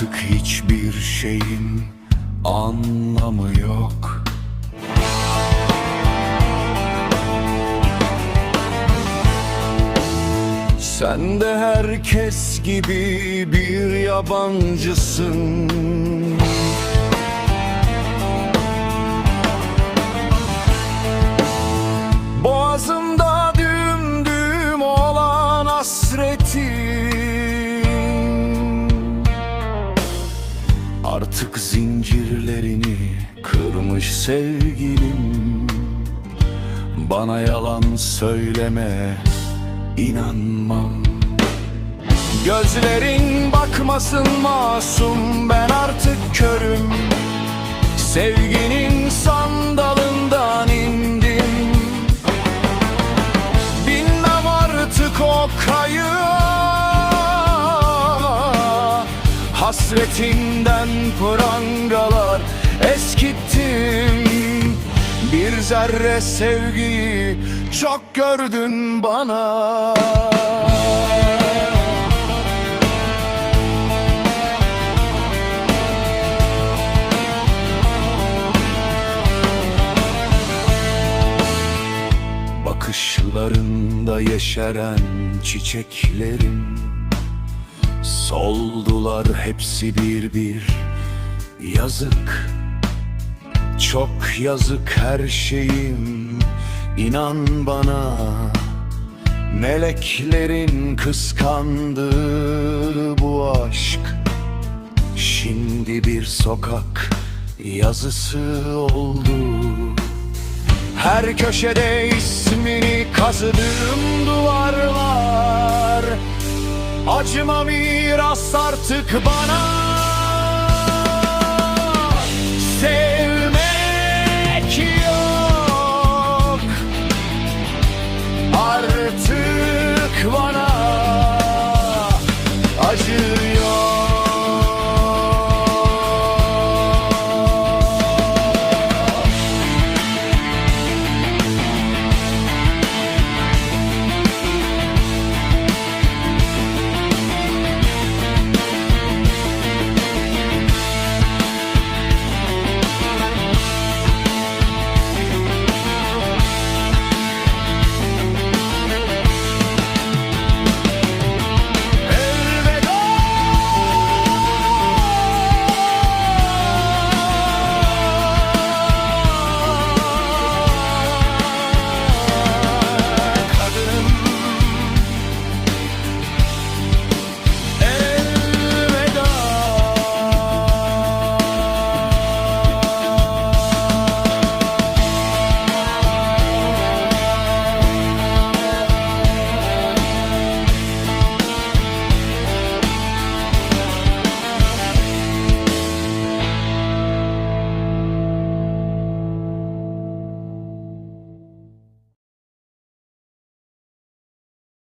Artık hiçbir şeyin anlamı yok. Sen de herkes gibi bir yabancısın zincirlerini kırmış sevgilim. Bana yalan söyleme inanmam. Gözlerin bakmasın masum ben artık körüm. Sevginin Hasretinden prangalar eskittim. Bir zerre sevgiyi çok gördün bana. Bakışlarında yeşeren çiçeklerim Soldular hepsi bir bir. Yazık. Çok yazık her şeyim. İnan bana Meleklerin kıskandığı bu aşk. Şimdi bir sokak yazısı oldu. Her köşede ismini kazıdığım duvarlar Acıma miras artık bana